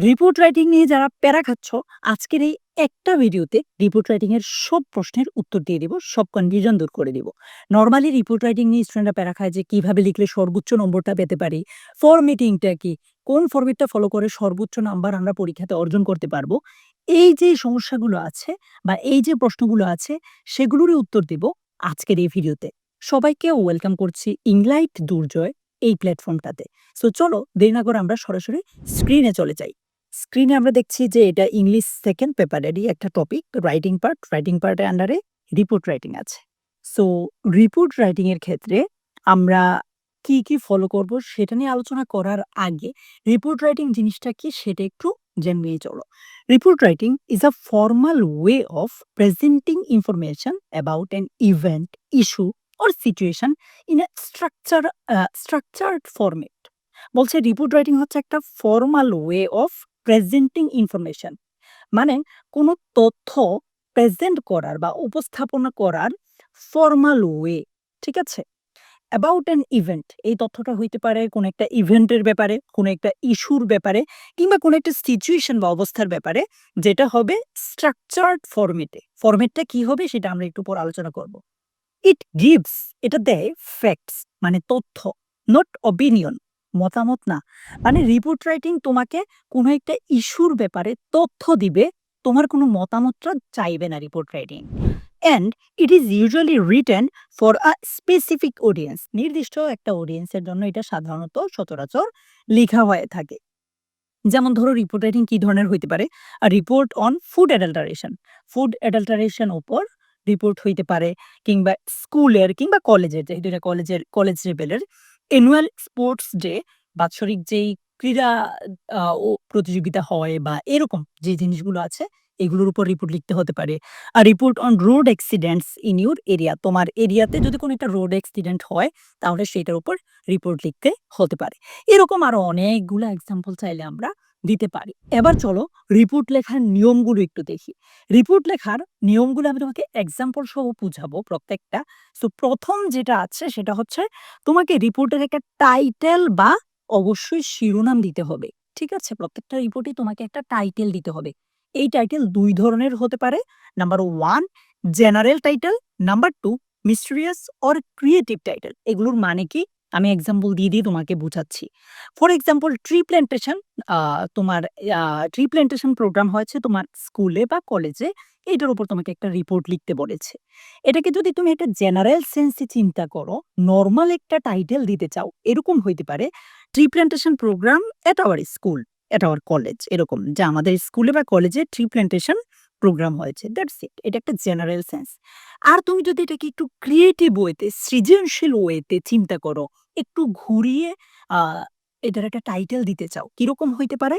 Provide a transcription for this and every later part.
Report writing নিয়ে যারা প্যারা খাচ্ছ, আজকের এই একটা ভিডিওতে রিপোর্ট রাইটিং এর সব প্রশ্নের উত্তর দিয়ে দিব, সব কনফিউশন দূর করে দিব। নরমালি রিপোর্ট রাইটিং নিয়ে স্টুডেন্টরা প্যারা খায় যে কীভাবে লিখলে সর্বোচ্চ নম্বরটা পেতে পারি, ফরম্যাটিংটা কি, কোন ফরম্যাটটা ফলো করে সর্বোচ্চ নাম্বার আমরা পরীক্ষাতে অর্জন করতে পারব। এই যে সমস্যাগুলো আছে বা এই যে প্রশ্নগুলো আছে সেগুলোরই উত্তর দিব আজকের এই ভিডিওতে। সবাইকে ওয়েলকাম করছি ইংলাইট দুর্জয় এই প্ল্যাটফর্মটাতে। সো চলো দেরি না করে আমরা সরাসরি স্ক্রিনে চলে যাই। স্ক্রিনে আমরা দেখছি যে এটা ইংলিশ সেকেন্ড পেপারেরই একটা টপিক রাইটিং পার্ট। রাইটিং পার্টের আন্ডারে রিপোর্ট রাইটিং আছে। সো রিপোর্ট রাইটিং এর ক্ষেত্রে আমরা কি, কি ফলো করব সেটা নিয়ে আলোচনা করার আগে রিপোর্ট রাইটিং জিনিসটা কি সেটা একটু জেনে চলো। Report writing is a formal way of presenting information about an event, issue or situation in a structure structured format. বলছে রিপোর্ট রাইটিং হচ্ছে একটা formal way of presenting information. মানে কোনো তথ্য প্রেজেন্ট করার বা উপস্থাপনা করার ফর্মাল ওয়ে। ঠিক আছে? অ্যাবাউট অ্যান ইভেন্ট এই তথ্যটা হইতে পারে কোনো একটা ইভেন্টের ব্যাপারে, কোনো একটা ইস্যুর ব্যাপারে কিংবা কোনো একটা সিচুয়েশন বা অবস্থার ব্যাপারে যেটা হবে স্ট্রাকচারড ফরম্যাটে। ফরম্যাটটা কি হবে সেটা আমরা একটু পরে আলোচনা করব। ইট গিভস এটা দেয় ফ্যাক্টস মানে তথ্য, নট অপিনিয়ন মতামত না। মানে রিপোর্ট রাইটিং তোমাকে কোনো একটা ইস্যুর ব্যাপারে তথ্য দিবে, তোমার কোনো মতামতটা চাইবে না report writing. And it is usually written for a specific audience নির্দিষ্ট একটা অডিয়েন্সের জন্য এটা সাধারণত সচরাচর লেখা হয়ে থাকে। যেমন ধরো রিপোর্ট রাইটিং কী ধরনের হইতে পারে? Report on food adulteration. Food adulteration উপর রিপোর্ট হইতে পারে কিংবা স্কুলের কিংবা কলেজের যেহেতু এটা কলেজের, কলেজ লেভেলের অ্যানুয়াল স্পোর্টস ডে বাৎসরিক যেই ক্রীড়া ও প্রতিযোগিতা হয় বা এরকম যে জিনিসগুলো আছে, এগুলোর উপর রিপোর্ট লিখতে হতে পারে। আর report on road accidents in your area. তোমার এরিয়াতে যদি কোনো একটা রোড অ্যাক্সিডেন্ট হয়, তাহলে সেটার উপর রিপোর্ট লিখতে হতে পারে। এরকম আরও অনেকগুলো এক্সাম্পল চাইলে আমরা দিতে পারি। এবার চলো রিপোর্ট লেখার নিয়মগুলো একটু দেখি। রিপোর্ট লেখার নিয়মগুলো আমি তোমাকে এক্সাম্পল সহ বুঝাবো প্রত্যেকটা। তো প্রথম যেটা আছে সেটা হচ্ছে তোমাকে রিপোর্টের একটা টাইটেল বা অবশ্যই শিরোনাম দিতে হবে। ঠিক আছে? প্রত্যেকটা রিপোর্টে তোমাকে একটা টাইটেল দিতে হবে। এই টাইটেল দুই ধরনের হতে পারে। Number one general title, number two mysterious or creative title. এগুলোর মানে কি? আমি এক্সাম্পল দিয়ে, দিয়ে তোমাকে বুঝাচ্ছি। ফর এক্সাম্পল ট্রি প্ল্যান্টেশন তোমার ট্রি প্ল্যান্টেশন প্রোগ্রাম হয়েছে তোমার স্কুলে বা কলেজে। এটার উপর তোমাকে একটা রিপোর্ট লিখতে বলেছে। এটাকে যদি তুমি একটা জেনারেল সেন্স চিন্তা করো, নরমাল একটা টাইটেল দিতে চাও, এরকম হইতে পারে tree plantation programme at our school, at our college এরকম যা আমাদের স্কুলে বা কলেজে ট্রি প্ল্যান্টেশন প্রোগ্রাম হয়েছে। That's it. এটা একটা জেনারেল সেন্স। আর তুমি যদি এটাকে একটু ক্রিয়েটিভ ওয়েতে সৃজনশীল ওয়েতে চিন্তা করো, একটু ঘুরিয়ে এটার একটা টাইটেল দিতে চাও। কীরকম হইতে পারে?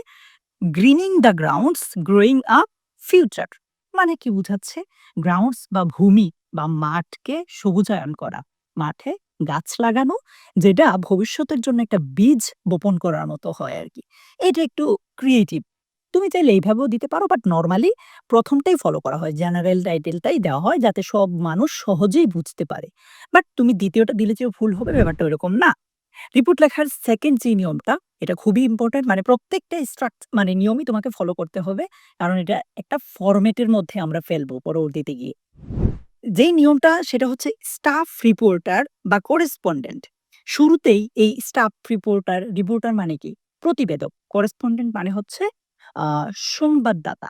Greening the grounds growing up future. মানে কি বুঝাচ্ছে? গ্রাউন্ডস বা ভূমি বা মাঠকে সবুজায়ন করা। মাঠে গাছ লাগানো, যেটা ভবিষ্যতের জন্য একটা বীজ বপন করার মতো হয় আর কি এটা একটু ক্রিয়েটিভ। তুমি চাইলে এইভাবেও দিতে পারো বাট নর্মালি প্রথমটাই ফলো করা হয়। জেনারেল টাইটেলটাই দেওয়া হয় যাতে সব মানুষ সহজেই বুঝতে পারে। বাট তুমি দ্বিতীয়টা দিলে যে ভুল হবে ব্যাপারটা ওইরকম না। রিপোর্ট লেখার সেকেন্ড যে নিয়মটা এটা খুবই ইম্পোর্টেন্ট মানে প্রত্যেকটা স্ট্রাক মানে নিয়মই তোমাকে ফলো করতে হবে। কারণ এটা একটা ফরম্যাটের মধ্যে আমরা ফেলব পরবর্তীতে গিয়ে। যেই নিয়মটা সেটা হচ্ছে স্টাফ রিপোর্টার বা করেসপন্ডেন্ট। শুরুতেই এই স্টাফ রিপোর্টার, রিপোর্টার মানে কি? প্রতিবেদক। করেসপন্ডেন্ট মানে হচ্ছে সংবাদদাতা।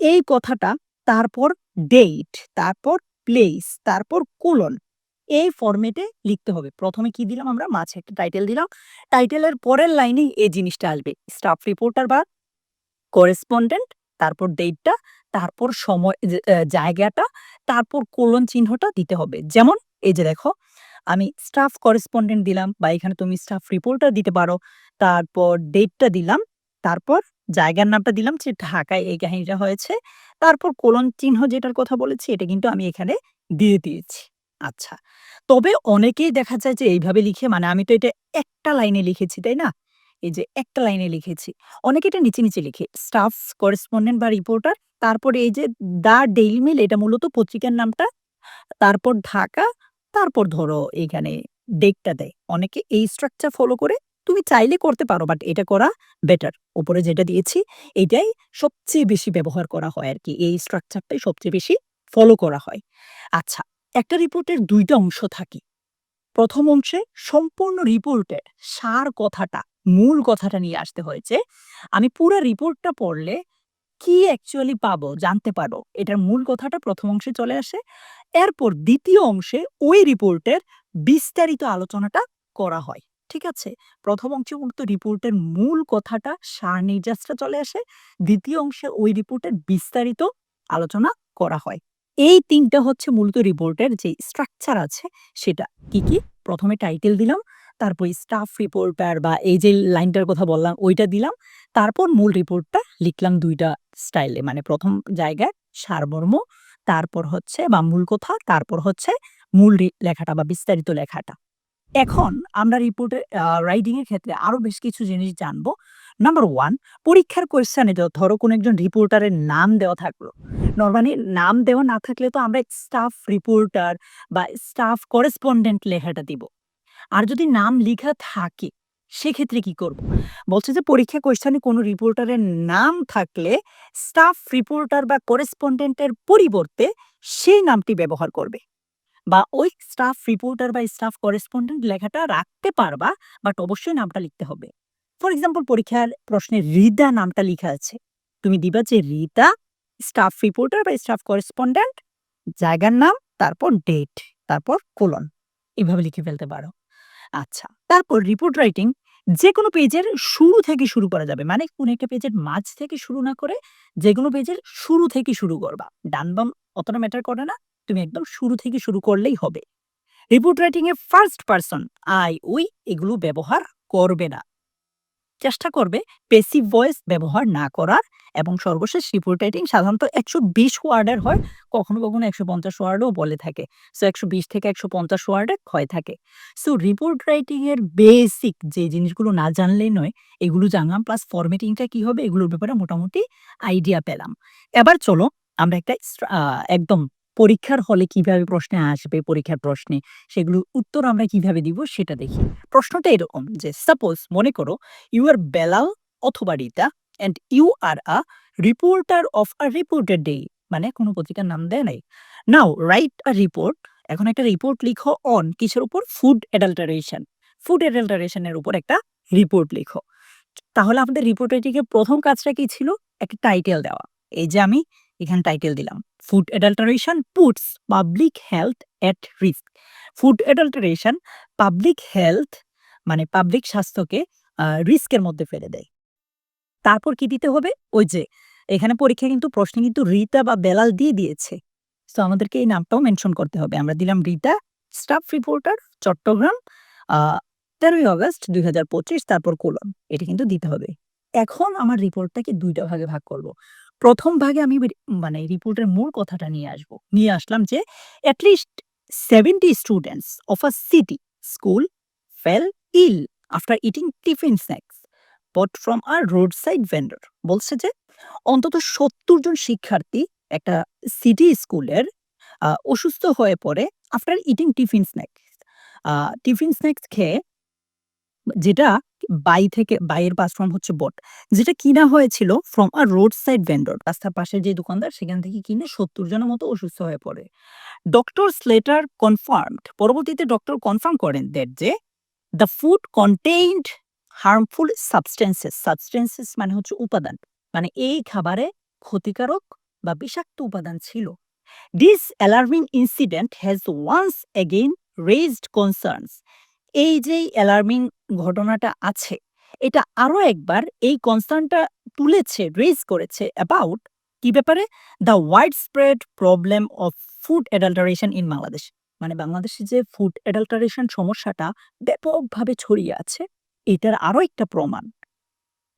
এই কথাটা তারপর ডেট, তারপর প্লেস, তারপর কোলন এই ফরম্যাটে লিখতে হবে। ১ম এ কি দিলাম আমরা? মাঝে একটা টাইটেল দিলাম। টাইটেলের পরের লাইনেই এই জিনিসটা আসবে। স্টাফ রিপোর্টার বা করেসপন্ডেন্ট, তারপর ডেটটা, তারপর সময় জায়গাটা, তারপর কোলন চিহ্নটা দিতে হবে। যেমন এই যে দেখো আমি স্টাফ করেসপন্ডেন্ট দিলাম বা এখানে তুমি স্টাফ রিপোর্টার দিতে পারো। তারপর ডেটটা দিলাম। তারপর জায়গার নামটা দিলাম যে ঢাকায় এই কাহিনীটা হয়েছে। তারপর কোলন চিহ্ন যেটার কথা বলেছি এটা কিন্তু আমি এখানে দিয়ে দিয়েছি। আচ্ছা। তবে অনেকেই দেখা যায় যে এইভাবে লিখে মানে আমি তো এটা একটা লাইনে লিখেছি, তাই না? এই যে একটা লাইনে লিখেছি। অনেকে এটা নিচে, নিচে লিখে। স্টাফ করেসপন্ডেন্ট বা রিপোর্টার তারপরে এই যে দ্য ডেইলি মেইল এটা মূলত পত্রিকার নামটা। তারপর ঢাকা, তারপর ধরো এইখানে ডেটটা দেয়। অনেকে এই স্ট্রাকচার ফলো করে তুমি চাইলে করতে পারো বাট এটা করা বেটার উপরে যেটা দিয়েছি, এটাই সবচেয়ে বেশি ব্যবহার করা হয় আর কি এই স্ট্রাকচারটাই সবচেয়ে বেশি ফলো করা হয়। আচ্ছা একটা রিপোর্টের দুইটা অংশ থাকে। প্রথম অংশে সম্পূর্ণ রিপোর্টের সার কথাটা, মূল কথাটা নিয়ে আসতে হয়েছে। আমি পুরো রিপোর্টটা পড়লে কি অ্যাকচুয়ালি পাবো জানতে পারো এটার মূল কথাটা প্রথম অংশে চলে আসে। এরপর দ্বিতীয় অংশে ওই রিপোর্টের বিস্তারিত আলোচনাটা করা হয়। ঠিক আছে? প্রথম অংশে মূলত রিপোর্টের মূল কথাটা সার নির্যাসটা চলে আসে। দ্বিতীয় অংশে ওই রিপোর্টের বিস্তারিত আলোচনা করা হয়। এই তিনটা হচ্ছে মূলত রিপোর্টের যে স্ট্রাকচার আছে, সেটা কি কি? প্রথমে টাইটেল দিলাম, তারপর স্টাফ রিপোর্টার বা এই যে লাইনটার কথা বললাম, ওইটা দিলাম। তারপর মূল রিপোর্টটা লিখলাম দুইটা স্টাইলে মানে প্রথম জায়গায় সারমর্ম, তারপর হচ্ছে বা মূল কথা, তারপর হচ্ছে মূল লেখাটা বা বিস্তারিত লেখাটা। এখন আমরা রিপোর্টে রাইটিং এর ক্ষেত্রে আরও বেশ কিছু জিনিস জানব। নাম্বার ওয়ান পরীক্ষার কোয়েশ্চেনে ধরো কোনো একজন রিপোর্টারের নাম দেওয়া থাকল। নর্মালি নাম দেওয়া না থাকলে তো আমরা স্টাফ রিপোর্টার বা স্টাফ করেসপন্ডেন্ট লেখাটা দিব। আর যদি নাম লেখা থাকে, সেক্ষেত্রে কি করব? বলছে যে পরীক্ষা কোয়েশ্চেনে কোনো রিপোর্টারের নাম থাকলে স্টাফ রিপোর্টার বা করেসপন্ডেন্টের পরিবর্তে সেই নামটি ব্যবহার করবে। বা ওই স্টাফ রিপোর্টার বা স্টাফ করেসপন্ডেন্ট লেখাটা রাখতে পারবা বাট অবশ্যই নামটা লিখতে হবে। ফর এক্সাম্পল পরীক্ষার প্রশ্নে রিতা নামটা লেখা আছে। তুমি দিবা যে রিতা স্টাফ রিপোর্টার বা স্টাফ করেসপন্ডেন্ট জায়গার নাম, তারপর ডেট তারপর কোলন এভাবে লিখে ফেলতে পারো। আচ্ছা তারপর রিপোর্ট রাইটিং যে কোনো পেজের শুরু থেকে শুরু করা যাবে মানে কোন একটা পেজের মাঝ থেকে শুরু না করে যে কোনো পেজের শুরু থেকে শুরু করবা। ডান বাম অতটা ম্যাটার করে না। তুমি একদম শুরু থেকে শুরু করলেই হবে। রিপোর্ট রাইটিং এ ফার্স্ট পারসন আই উই এগুলো ব্যবহার করবে না। চেষ্টা করবে পেসিভ ভয়েস ব্যবহার না করার এবং সর্বশেষ রিপোর্ট রাইটিং সাধারণত একশো বিশ ওয়ার্ডের হয়, কখনো কখনো একশো পঞ্চাশ ওয়ার্ডও বলে থাকে। সো একশো বিশ থেকে একশো পঞ্চাশ ওয়ার্ডের হয় থাকে। সো রিপোর্ট রাইটিং এর বেসিক যে জিনিসগুলো না জানলেই নয়, এগুলো জানলাম প্লাস ফরমেটিংটা কি হবে, এগুলোর ব্যাপারে মোটামুটি আইডিয়া পেলাম। এবার চলো আমরা একটা একদম পরীক্ষার হলে কীভাবে প্রশ্নে আসবে, পরীক্ষার প্রশ্নে সেগুলোর উত্তর আমরা কীভাবে দিব সেটা দেখি। প্রশ্নটা এরকম যে সাপোজ মনে করো ইউ আর বেলাল অথবা Rita and you are a reporter of a reporter day মানে কোনো পত্রিকার নাম দেয় নাই। নাও রাইট আ রিপোর্ট এখন একটা রিপোর্ট লিখো অন কিসের উপর? ফুড অ্যাডাল্টারেশন ফুড অ্যাডাল্টারেশনের উপর একটা রিপোর্ট লিখো। তাহলে আমাদের রিপোর্টারটিকে প্রথম কাজটা কি ছিল? একটা টাইটেল দেওয়া। এই যে আমি এখানে টাইটেল দিলাম। Food adulteration puts public health at risk food adulteration public health মানে পাবলিক স্বাস্থ্যকে রিস্কের মধ্যে ফেলে দেয়। তারপর কি দিতে হবে? ওই যে, এখানে পরীক্ষা কিন্তু প্রশ্নে কিন্তু রিতা বা বেলাল দিয়ে দিয়েছে। তো আমাদেরকে এই নামটাও মেনশন করতে হবে। আমরা দিলাম রিতা স্টাফ রিপোর্টার চট্টগ্রাম তেরোই আগস্ট দুই তারপর কোলন এটা কিন্তু দিতে হবে। এখন আমার রিপোর্টটাকে দুইটা ভাগে ভাগ করব। প্রথম ভাগে আমি মানে রিপোর্টের মূল কথাটা নিয়ে আসব। নিয়ে আসলাম যে at least seventy students of a city school fell ill after eating tiffin snacks bought from a road side vendor বলছে যে, অন্তত সত্তর জন শিক্ষার্থী একটা সিটি স্কুলের অসুস্থ হয়ে পড়ে after eating tiffin snacks tiffin snacks খেয়ে যেটা বাই থেকে, বাইয়ের পাস ফ্রম হচ্ছে বট যেটা কিনা হয়েছিল from a road side vendor রাস্তার পাশে যে দোকানদার সেখান থেকে কিনে সত্তর জনের মতো অসুস্থ হয়ে পড়ে। ডক্টর স্লেটার কনফার্মড পরবর্তীতে ডক্টর কনফার্ম করেন দ্যাট যে the food contained harmful substances substances মানে হচ্ছে উপাদান মানে এই খাবারে ক্ষতিকারক বা বিষাক্ত উপাদান ছিল। This alarming incident has once again raised concerns এই যে অ্যালার্মিং ঘটনাটা আছে। এটা আরও একবার এই কনসার্নটা তুলেছে রেজ করেছে অ্যাবাউট কি ব্যাপারে? The wide spread problem of food adulteration in Bangladesh মানে বাংলাদেশে যে ফুড অ্যাডাল্টারেশন সমস্যাটা ব্যাপকভাবে ছড়িয়ে আছে, এটার আরও একটা প্রমাণ।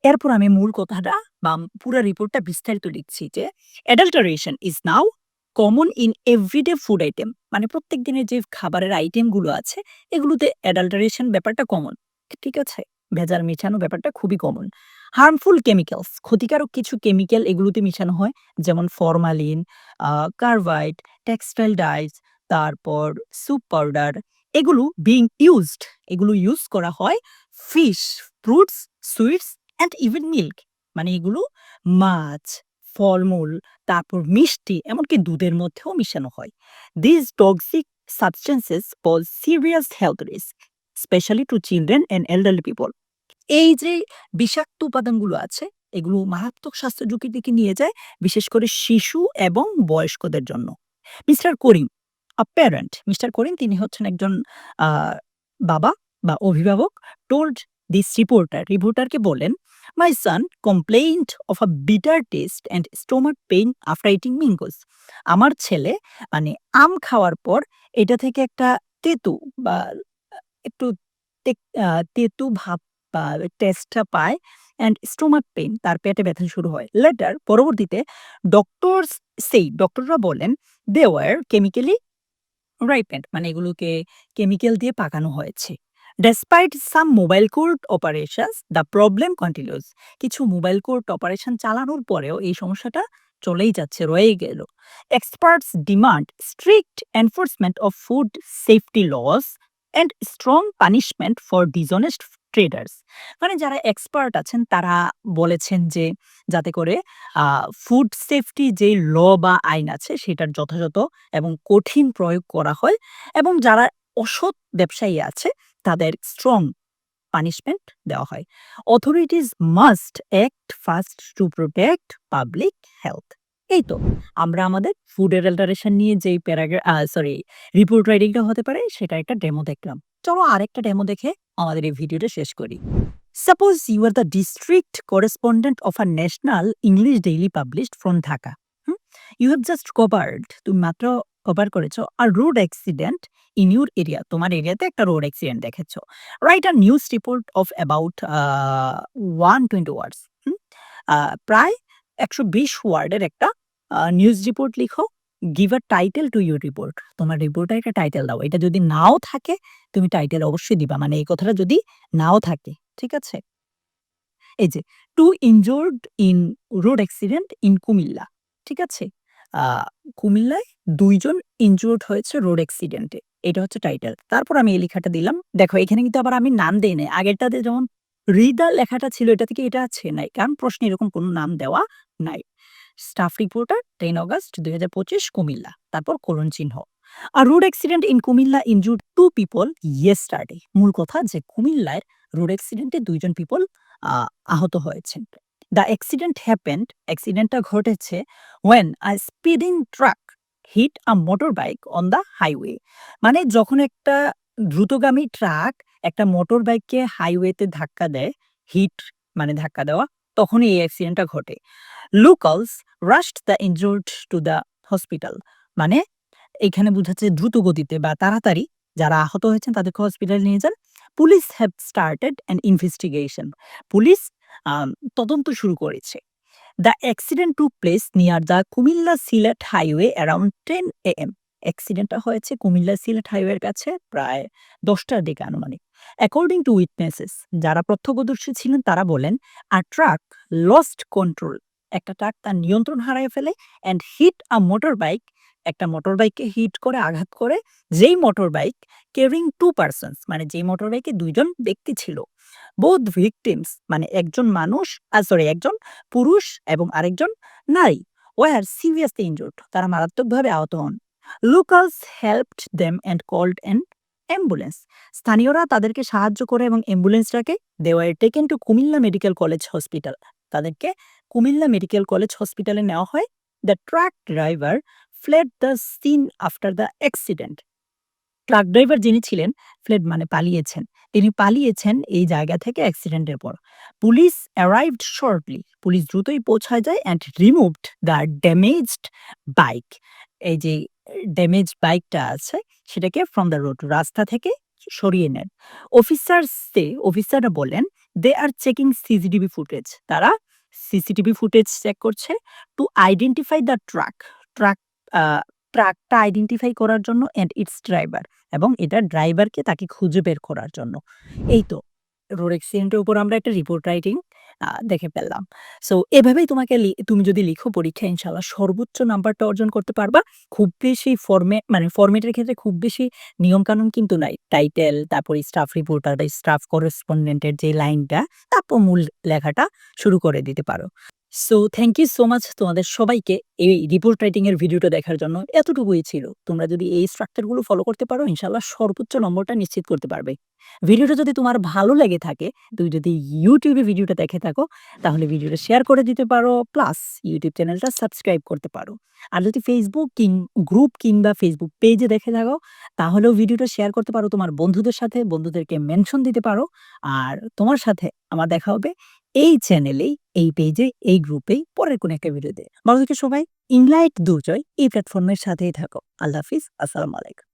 এরপর আমি মূল কথাটা বা পুরো রিপোর্টটা বিস্তারিত লিখছি যে adulteration is now common in everyday food item মানে প্রত্যেক দিনের যে খাবারের আইটেমগুলো আছে, এগুলোতে অ্যাডাল্টারেশন ব্যাপারটা কমন ঠিক আছে? ভেজাল মিশানো ব্যাপারটা খুবই কমন হার্মফুল কেমিক্যালস ক্ষতিকারক কিছু কেমিক্যাল এগুলোতে মিশানো হয়, যেমন ফরমালিন কার্বাইড টেক্সটাইল ডাইস তারপর সুপ পাউডার এগুলো বিং ইউজড এগুলো ইউজ করা হয় fish fruits sweets and even milk মানে এগুলো মাছ, ফলমূল, তারপর মিষ্টি, এমনকি দুধের মধ্যেও মিশানো হয়। This toxic substances pose serious health risk specially to children and elderly people এই যে বিষাক্ত উপাদানগুলো আছে, এগুলো মারাত্মক স্বাস্থ্য ঝুঁকির দিকে নিয়ে যায়, বিশেষ করে শিশু এবং বয়স্কদের জন্য। Mister Karim a parent mister Karim তিনি হচ্ছেন একজন বাবা বা অভিভাবক টোল্ড দিস রিপোর্টার রিপোর্টারকে বলেন my son complained of a bitter taste and stomach pain after eating mangoes আমার ছেলে মানে আম খাওয়ার পর এটা থেকে একটা তেতু বা একটু তেতু ভাব টেস্টটা পায় অ্যান্ড স্টোমাক পেইন তার পেটে ব্যথা শুরু হয়। লেটার পরবর্তীতে ডক্টরস সেই ডক্টররা বলেন দে ওয়ার কেমিক্যালি রাইপেন্ড মানে এগুলোকে কেমিক্যাল দিয়ে পাকানো হয়েছে। Despite some mobile court operations the problem continues কিছু মোবাইল কোর্ট অপারেশন চালানোর পরেও এই সমস্যাটা চলেই যাচ্ছে রয়ে গেল। Experts demand strict enforcement of food safety laws and strong punishment for dishonest traders মানে যারা এক্সপার্ট আছেন, তারা বলেছেন যে, যাতে করে ফুড সেফটি যে ল বা আইন আছে, সেটার যথাযথ এবং কঠিন প্রয়োগ করা হয় এবং যারা অসৎ ব্যবসায়ী আছে, তাদের স্ট্রং পানিশমেন্ট দেওয়া হয়। Authorities must act fast to protect public health এই তো, আমরা আমাদের ফুড অ্যাডাল্টারেশন নিয়ে যেই প্যারাগ্রাফ সরি রিপোর্ট রাইটিংটা হতে পারে, সেটা একটা ডেমো দেখলাম। চলো আরেকটা ডেমো দেখে আমাদের এই ভিডিওটা শেষ করি। Suppose you are the district correspondent of a national English daily published from Dhaka you have just covered তুমি মাত্র কভার করেছ a road accident in your area তোমার এরিয়াতে একটা রোড অ্যাক্সিডেন্ট দেখেছ। Write a news report of about one twenty words প্রায় একশো বিশ ওয়ার্ডের একটা নিউজ রিপোর্ট লিখো give a title to your report তোমার রিপোর্টে একটা টাইটেল দাও। এটা যদি নাও থাকে, তুমি টাইটেল অবশ্যই দিবা। মানে এই কথাটা যদি নাও থাকে, ঠিক আছে? এই যে two injured in road accident in Comilla ঠিক আছে? কুমিল্লায় দুইজন ইনজোর্ড হয়েছে রোড অ্যাক্সিডেন্টে এটা হচ্ছে টাইটেল তারপর আমি এই লেখাটা দিলাম। দেখো, এখানে কিন্তু আবার আমি নাম দেই নাই। আগেরটাতে যেমন রিদার লেখাটা ছিল, এটা থেকে এটা আছে নাই। কারণ প্রশ্নে এরকম কোনো নাম দেওয়া নাই স্টাফ রিপোর্টার টেন অগস্ট দুই হাজার পঁচিশ, কুমিল্লা। তারপর কোলন চিহ্ন। A road accident in Comilla injured two people yesterday মূল কথা যে কুমিল্লায় রোড অ্যাক্সিডেন্টে দুইজন পিপল আহত হয়েছেন। দ্য অ্যাক্সিডেন্ট হ্যাপেন্ড অ্যাক্সিডেন্টটা ঘটেছে when a speeding truck hit a motor bike on the highway মানে যখন একটা দ্রুতগামী ট্রাক একটা মোটর বাইককে হাইওয়েতে ধাক্কা দেয় হিট মানে ধাক্কা দেওয়া তখনই এই অ্যাক্সিডেন্টটা ঘটে। Locals rushed the injured to the hospital মানে এখানে বোঝাচ্ছে দ্রুত গতিতে বা তাড়াতাড়ি যারা আহত হয়েছেন তাদেরকে হসপিটালে নিয়ে যান। Police have started an investigation police তদন্ত শুরু করেছে। The accident took place near the Comilla Sylhet highway around ten A M অ্যাক্সিডেন্টটা হয়েছে কুমিল্লা সিলেট হাইওয়ের কাছে প্রায় দশটার দিকে আনুমানিক। অ্যাকর্ডিং টু উইটনেসেস যারা প্রত্যক্ষদর্শী ছিলেন, তারা বলেন আর ট্রাক লস্ট কন্ট্রোল একটা ট্রাক তার নিয়ন্ত্রণ হারিয়ে ফেলে and hit a motor bike একটা মোটর বাইককে হিট করে, আঘাত করে, যেই motor bike carrying two persons মানে যেই মোটর বাইকে দুইজন ব্যক্তি ছিল। বোধ ভিকটিমস মানে একজন মানুষ সরি একজন পুরুষ এবং আরেকজন নারী ওয়ার সিরিয়াসলি ইনজুর্ড তারা মারাত্মকভাবে আহত হন। Locals helped them and called and ambulance স্থানীয়রা তাদেরকে সাহায্য করে এবং অ্যাম্বুলেন্সটাকে they were taken to Comilla medical college hospital তাদেরকে কুমিল্লা মেডিকেল কলেজ হসপিটালে নেওয়া হয়। The truck driver fled the scene after the accident truck driver যিনি ছিলেন ফ্লেড মানে পালিয়েছেন। তিনি পালিয়েছেন এই জায়গা থেকে অ্যাক্সিডেন্টের পর। পুলিশ অ্যারাইভড শর্টলি পুলিশ দ্রুতই পৌঁছায় যায় and removed the damaged bike এই যে ড্যামেজ বাইকটা আছে, সেটাকে ফ্রম দ্য রোড রাস্তা থেকে সরিয়ে নেন। অফিসার্সে অফিসাররা বলেন they are checking CCTV footage তারা সিসিটিভি ফুটেজ চেক করছে to identify the truck truck ট্রাকটা identify করার জন্য অ্যান্ড ইটস ড্রাইভার এবং এটা ড্রাইভারকে তাকে খুঁজে বের করার জন্য। এই তো রোড অ্যাক্সিডেন্টের উপর আমরা একটা রিপোর্ট রাইটিং দেখে ফেললাম। সো এভাবেই তোমাকে তুমি যদি লিখো পরীক্ষা ইনশাল্লাহ সর্বোচ্চ নাম্বারটা অর্জন করতে পারবা। খুব বেশি ফর্মে মানে ফর্মেটের ক্ষেত্রে খুব বেশি নিয়মকানুন কিন্তু নাই। টাইটেল, তারপরে স্টাফ রিপোর্টার স্টাফ করেসপন্ডেন্টের যে লাইনটা, তারপর মূল লেখাটা শুরু করে দিতে পারো। So thank you so much তোমাদের সবাইকে এই রিপোর্ট রাইটিং এর ভিডিওটা দেখার জন্য। এতটুকুই ছিল। তোমরা যদি এই স্ট্রাকচারগুলো ফলো করতে পারো ইনশাল্লাহ সর্বোচ্চ নম্বরটা নিশ্চিত করতে পারবে। ভিডিওটা যদি তোমার ভালো লেগে থাকে, তুমি যদি ইউটিউবে ভিডিওটা দেখে থাকো, তাহলে ভিডিওটা শেয়ার করে দিতে পারো। প্লাস YouTube চ্যানেলটা সাবস্ক্রাইব করতে পারো। আর যদি Facebook কিং গ্রুপ কিংবা Facebook পেজে দেখে থাকো, তাহলেও ভিডিওটা শেয়ার করতে পারো তোমার বন্ধুদের সাথে। বন্ধুদেরকে মেনশন দিতে পারো। আর তোমার সাথে আমার দেখা হবে এই চ্যানেলেই, এই পেজে, এই গ্রুপেই পরের কোনো একটা ভিডিওতে। ভালো থেকে সবাই। ইনলাইট দুর্জয় এই প্ল্যাটফর্মের সাথেই থাকো। আল্লাহ হাফিজ। আসসালাম আলাইকুম।